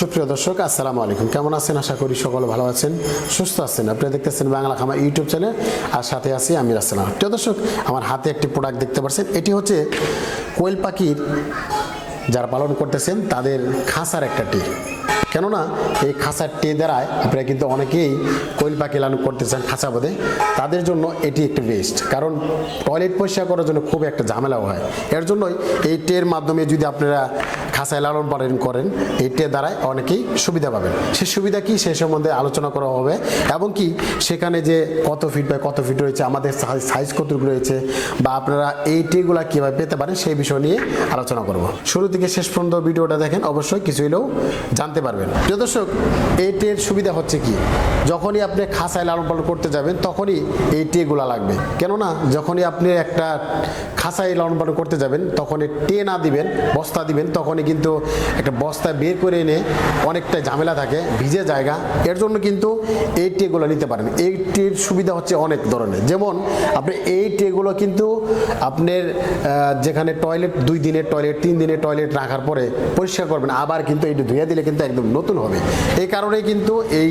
সুপ্রিয় দর্শক, আসসালামু আলাইকুম। কেমন আছেন? আশা করি সকল ভালো আছেন, সুস্থ আছেন। আপনারা দেখতেছেন বাংলা খামা ইউটিউব চ্যানেল। আর সাথে আছি আমি আসসালাম প্রিয় দর্শক, আমার হাতে একটি প্রোডাক্ট দেখতে পাচ্ছেন। এটি হচ্ছে কোয়েল পাখির, যারা পালন করতেছেন, তাদের খাঁচার একটা টি কেননা এই খাঁচার টে দ্বারায় আপনারা কিন্তু অনেকেই কোয়েল পাখি লালন করতে চান খাঁচা বোধে তাদের জন্য এটি একটি বেস্ট কারণ টয়লেট পরিষ্কার করার জন্য খুব একটা ঝামেলাও হয়। এর জন্যই এই টের মাধ্যমে যদি আপনারা খাঁচায় লালন পালন করেন, এই টে দ্বারায় অনেকেই সুবিধা পাবেন। সে সুবিধা কি? সে সম্বন্ধে আলোচনা করা হবে। এবং কি? সেখানে যে কত ফিট বাই কত ফিট রয়েছে, আমাদের সাইজ কতটুকু রয়েছে, বা আপনারা এই টেগুলা কীভাবে পেতে পারেন, সেই বিষয় নিয়ে আলোচনা করব। শুরু থেকে শেষ পর্যন্ত ভিডিওটা দেখেন, অবশ্যই কিছু হলেও জানতে পারবেন। প্রিয় দর্শক এই টের সুবিধা হচ্ছে কি? যখনই আপনি খাঁচায় লালন পালন করতে যাবেন, তখনই এই টেগুলা লাগবে। কেননা, যখনই আপনি একটা খাঁচায় লালন পালন করতে যাবেন তখন এই টে না দিবেন, বস্তা দিবেন, তখনই কিন্তু একটা বস্তা বের করে এনে অনেকটা ঝামেলা থাকে, ভিজে জায়গা। এর জন্য কিন্তু এই টেগুলো নিতে পারেন। এই টের সুবিধা হচ্ছে অনেক ধরনের। যেমন, আপনি এই টেগুলো কিন্তু আপনার যেখানে টয়লেট দুই দিনের টয়লেট তিন দিনের টয়লেট রাখার পরে পরিষ্কার করবেন। আবার কিন্তু এইটা ধুয়ে দিলে কিন্তু একদম নতুন হবে। এই কারণে কিন্তু এই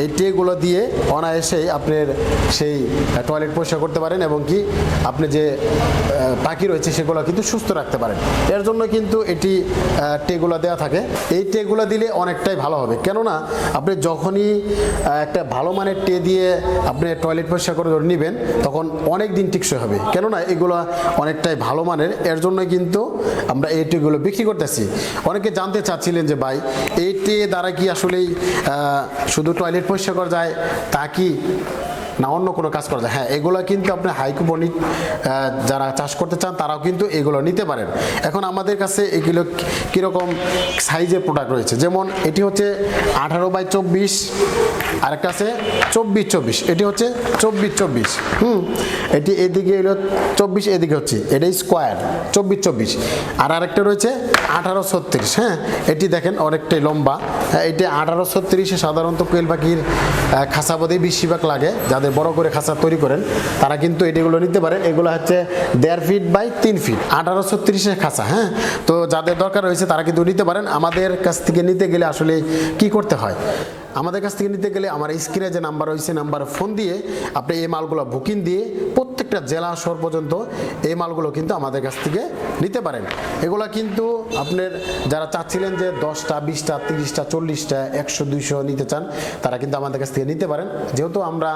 এই টেগুলো দিয়ে অনায়াসেই আপনার সেই টয়লেট পরিষ্কার করতে পারেন এবং কি আপনি যে পাখি রয়েছে সেগুলো কিন্তু সুস্থ রাখতে পারেন। এর জন্য কিন্তু এটি টেগুলো দেওয়া থাকে। এই টেগুলো দিলে অনেকটাই ভালো হবে। কেননা আপনি যখনই একটা ভালো মানের টে দিয়ে আপনি টয়লেট পরিষ্কার করে নেবেন, তখন অনেক দিন টিকসই হবে। কেননা এগুলো অনেকটাই ভালো মানের। এর জন্য কিন্তু আমরা এই ট্রেগুলো বিক্রি করতেছি। অনেকে জানতে চাচ্ছিলেন যে, ভাই, এই দ্বারা কি আসলেই শুধু টয়লেট পরিষ্কার করা যায়? তা কি? না, অন্য কোনো কাজ করা যায়। হ্যাঁ এগুলো কিন্তু আপনি হাইকোপনিক যারা চাষ করতে চান, তারাও কিন্তু এগুলো নিতে পারেন। এখন আমাদের কাছে এগুলো কীরকম সাইজের প্রোডাক্ট রয়েছে? যেমন এটি হচ্ছে আঠারো বাই চব্বিশ, আরেকটা আছে চব্বিশ চব্বিশ, এটি হচ্ছে চব্বিশ চব্বিশ। হুম, এটি এদিকে এলো চব্বিশ, এদিকে হচ্ছে, এটাই স্কোয়ার চব্বিশ চব্বিশ। আর আরেকটা রয়েছে আঠারো ছত্রিশ হ্যাঁ এটি দেখেন অনেকটাই লম্বা। হ্যাঁ এটি আঠারো ছত্রিশে সাধারণত কোয়েল পাখির খাঁচা বেশিরভাগ লাগে, যাদের বড় করে খাঁচা তৈরি করেন, তারা কিন্তু এটিগুলো নিতে পারেন। এগুলো হচ্ছে দেড় ফিট বাই তিন ফিট, আঠারোশো তিরিশের খাঁচা হ্যাঁ? তো যাদের দরকার রয়েছে তারা কিন্তু নিতে পারেন। আমাদের কাছ থেকে নিতে গেলে আসলে কি করতে হয়? আমাদের কাছ থেকে নিতে গেলে আমার স্ক্রিনে যে নাম্বার রয়েছে নাম্বারে ফোন দিয়ে আপনি এই মালগুলো বুকিং দিয়ে প্রত্যেকটা জেলা শহর পর্যন্ত এই মালগুলো কিন্তু আমাদের কাছ থেকে নিতে পারেন। এগুলো কিন্তু আপনার যারা চাচ্ছিলেন যে দশটা, বিশটা, তিরিশটা, চল্লিশটা, একশো, দুইশো নিতে চান, তারা কিন্তু আমাদের কাছ থেকে নিতে পারেন। যেহেতু আমরা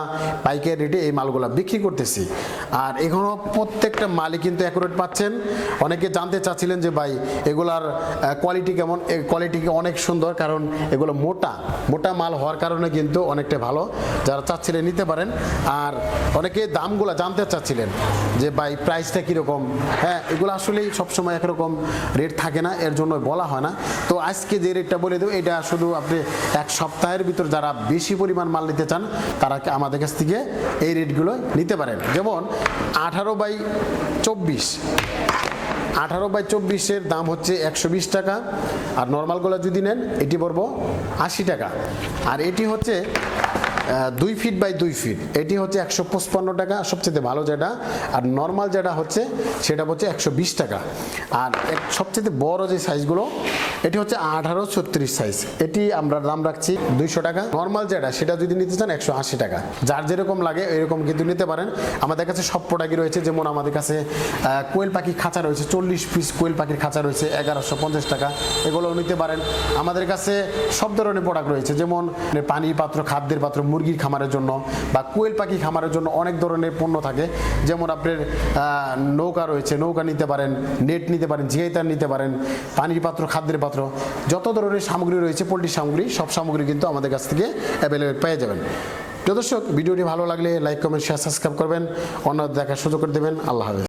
পাইকারি রেটে এই মালগুলো বিক্রি করতেছি। আর এখনও প্রত্যেকটা মালই কিন্তু অ্যাকুরেট পাচ্ছেন। অনেকে জানতে চাচ্ছিলেন যে ভাই, এগুলার কোয়ালিটি কেমন? কোয়ালিটি অনেক সুন্দর? কারণ এগুলো মোটা মোটা মাল হওয়ার কারণে কিন্তু অনেকটা ভালো। যারা চাচ্ছিলেন নিতে পারেন। আর অনেকে দামগুলো জানতে চাচ্ছিলেন যে, ভাই প্রাইসটা কীরকম? হ্যাঁ এগুলো আসলেই সবসময় একরকম রেট থাকে না, এর জন্য বলা হয় না। তো আজকে যে রেটটা বলে দেবো, এটা শুধু আপনি এক সপ্তাহের ভিতর যারা বেশি পরিমাণ মাল নিতে চান, তারা আমাদের কাছ থেকে এই রেটগুলো নিতে পারেন। যেমন, আঠারো বাই চব্বিশ। আঠারো বাই চব্বিশের দাম হচ্ছে একশো বিশ টাকা। আর নর্মাল গোলা যদি নেন, এটি পড়ব আশি টাকা। আর এটি হচ্ছে দুই ফিট বাই দুই ফিট এটি হচ্ছে একশো পঁচপান্ন টাকা, সবচেয়ে ভালো যেটা। আর নর্মাল যেটা হচ্ছে, সেটা হচ্ছে একশো বিশ টাকা। আর সবচেয়ে বড় যে সাইজগুলো এটি হচ্ছে আঠারো ছত্রিশ সাইজ এটি আমরা দাম রাখছি দুইশো টাকা। নর্মাল যেটা, সেটা যদি নিতে চান একশো আশি টাকা। যার যেরকম লাগে, এরকম কিন্তু নিতে পারেন। আমাদের কাছে সব প্রোডাক্টই রয়েছে। যেমন আমাদের কাছে কোয়েল পাখি খাঁচা রয়েছে, চল্লিশ পিস কোয়েল পাখির খাঁচা রয়েছে, এগারোশো পঞ্চাশ টাকা। এগুলোও নিতে পারেন। আমাদের কাছে সব ধরনের প্রোডাক্ট রয়েছে। যেমন পানির পাত্র, খাদ্যের পাত্র, মুরগির খামারের জন্য বা কোয়েল পাখি খামারের জন্য অনেক ধরনের পণ্য থাকে। যেমন আপনার নৌকা রয়েছে, নৌকা নিতে পারেন নেট নিতে পারেন জিআইতার নিতে পারেন, পানির পাত্র, খাদ্যের পাত্র যত ধরনের সামগ্রী রয়েছে পোলট্রির সামগ্রী, সব সামগ্রী কিন্তু আমাদের কাছ থেকে অ্যাভেলেবেল পেয়ে যাবেন। প্রিয় দর্শক, ভিডিওটি ভালো লাগলে লাইক কমেন্ট শেয়ার সাবস্ক্রাইব করবেন। অন্য দেখার সুযোগ করে দেবেন। আল্লাহ হাফেজ।